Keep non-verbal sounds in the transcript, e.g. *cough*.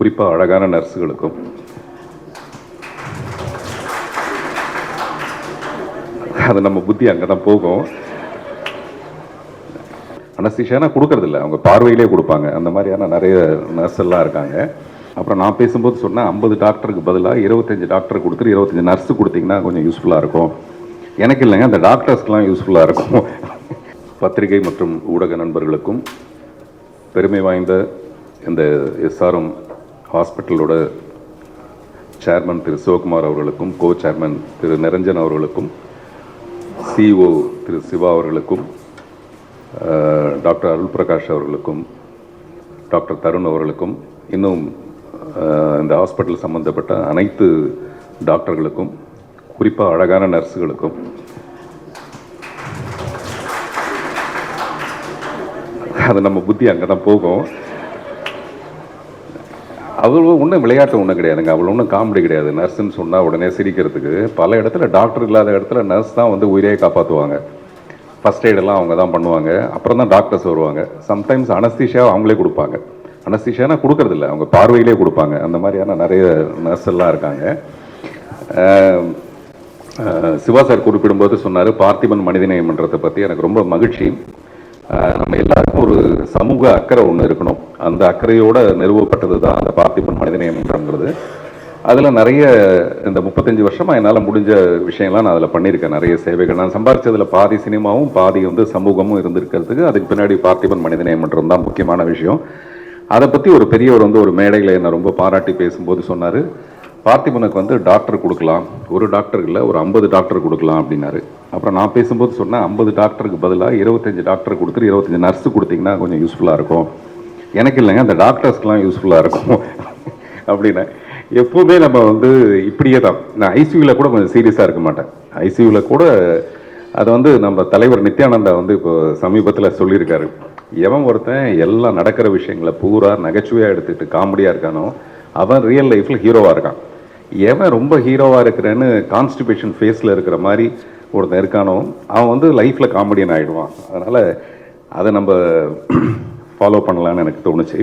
குறிப்பாக அழகான நர்ஸுகளுக்கும். அது நம்ம புத்தி அங்கே தான் போகும். அனஸ்தீஷியானா கொடுக்கறதில்ல. அவங்க பார்வையிலே கொடுப்பாங்க. அந்த மாதிரியான நிறைய நர்ஸ் எல்லாம் இருக்காங்க. அப்புறம் நான் பேசும்போது சொன்னேன் ஐம்பது டாக்டருக்கு பதிலாக இருபத்தஞ்சு டாக்டர் கொடுத்துட்டு இருபத்தஞ்சு நர்ஸு கொடுத்தீங்கன்னா கொஞ்சம் யூஸ்ஃபுல்லாக இருக்கும். எனக்கு இல்லைங்க அந்த டாக்டர்ஸ்க்கெலாம் யூஸ்ஃபுல்லாக இருக்கும். பத்திரிகை மற்றும் ஊடக நண்பர்களுக்கும் பெருமை வாய்ந்த இந்த எஸ்ஆர்எம் ஹாஸ்பிட்டலோட சேர்மன் திரு சிவகுமார் அவர்களுக்கும் கோ சேர்மன் திரு நிரஞ்சன் அவர்களுக்கும் சிஓ திரு சிவா அவர்களுக்கும் டாக்டர் அருள் பிரகாஷ் அவர்களுக்கும் டாக்டர் தருண் அவர்களுக்கும் இன்னும் இந்த ஹாஸ்பிட்டல் சம்பந்தப்பட்ட அனைத்து டாக்டர்களுக்கும் குறிப்பாக அழகான நர்ஸுகளுக்கும். அது நம்ம புத்தி அங்கே தான் போகும். அவ்வளோ ஒன்றும் விளையாட்டு ஒன்றும் கிடையாதுங்க. அவ்வளோ ஒன்றும் காமெடி கிடையாது. நர்ஸுன்னு சொன்னால் உடனே சிரிக்கிறதுக்கு. பல இடத்துல டாக்டர் இல்லாத இடத்துல நர்ஸ் தான் வந்து உயிரையே காப்பாற்றுவாங்க ஃபஸ்ட் எய்டெல்லாம் அவங்க தான் பண்ணுவாங்க. அப்புறம் தான் டாக்டர்ஸ் வருவாங்க. சம்டைம்ஸ் அனஸ்திஷா அவங்களே கொடுப்பாங்க. அனஸ்தீஷியானா கொடுக்கறதில்ல. அவங்க பார்வையிலே கொடுப்பாங்க. அந்த மாதிரியான நிறைய நர்ஸ் எல்லாம் இருக்காங்க. சிவா சார் குறிப்பிடும்போது சொன்னார் பார்த்திபன் மனிதநேயம்ன்றதை பற்றி எனக்கு ரொம்ப மகிழ்ச்சி. நம்ம எல்லா ஒரு சமூக அக்கறை ஒன்று இருக்கணும். அந்த அக்கறையோட நிறுவப்பட்டது தான் அந்த பார்த்திபன் மனிதநேயம்ன்றது அதில் நிறைய இந்த முப்பத்தஞ்சு வருஷமாக என்னால் முடிஞ்ச விஷயம்லாம் நான் அதில் பண்ணியிருக்கேன். நிறைய சேவைகள். நான் சம்பாதிச்சதில் பாதி சினிமாவும் பாதி வந்து சமூகமும் இருந்திருக்கிறதுக்கு அதுக்கு பின்னாடி பார்த்திபன் மனிதநேயம்ன்றது தான் முக்கியமான விஷயம். அதை பற்றி ஒரு பெரியவர் வந்து ஒரு மேடையில் என்னை ரொம்ப பாராட்டி பேசும்போது சொன்னார். பார்த்திபனுக்கு வந்து டாக்டர் கொடுக்கலாம். ஒரு டாக்டர் இல்லை ஒரு ஐம்பது டாக்டர் கொடுக்கலாம் அப்படின்னாரு. அப்புறம் நான் பேசும்போது சொன்னேன் ஐம்பது டாக்டருக்கு பதிலாக இருபத்தஞ்சி டாக்டர் கொடுத்துட்டு இருபத்தஞ்சி நர்ஸு கொடுத்தீங்கன்னா கொஞ்சம் யூஸ்ஃபுல்லாக இருக்கும். எனக்கு இல்லைங்க அந்த டாக்டர்ஸ்க்கெலாம் யூஸ்ஃபுல்லாக இருக்கும். அப்படின்னு எப்போவுமே நம்ம வந்து இப்படியே தான். நான் ஐசியூவில் கூட கொஞ்சம் சீரியஸாக இருக்க மாட்டேன். ஐசியூவில் கூட அதை வந்து நம்ம தலைவர் நித்யானந்தா வந்து இப்போ சமீபத்தில் சொல்லியிருக்காரு. எவன் ஒருத்தன் எல்லாம் நடக்கிற விஷயங்களை பூரா நகைச்சுவையாக எடுத்துக்கிட்டு காமெடியாக இருக்கானோ அவன் ரியல் லைஃப்பில் ஹீரோவாக இருக்கான். எவன் ரொம்ப ஹீரோவாக இருக்கிறேன்னு கான்ஸ்டிபேஷன் ஃபேஸில் இருக்கிற மாதிரி ஒருத்தன் இருக்கானோ அவன் வந்து லைஃப்பில் காமெடியன் ஆகிடுவான் அதனால் அதை நம்ம *clears throat* ஃபாலோ பண்ணலான்னு எனக்கு தோணுச்சு.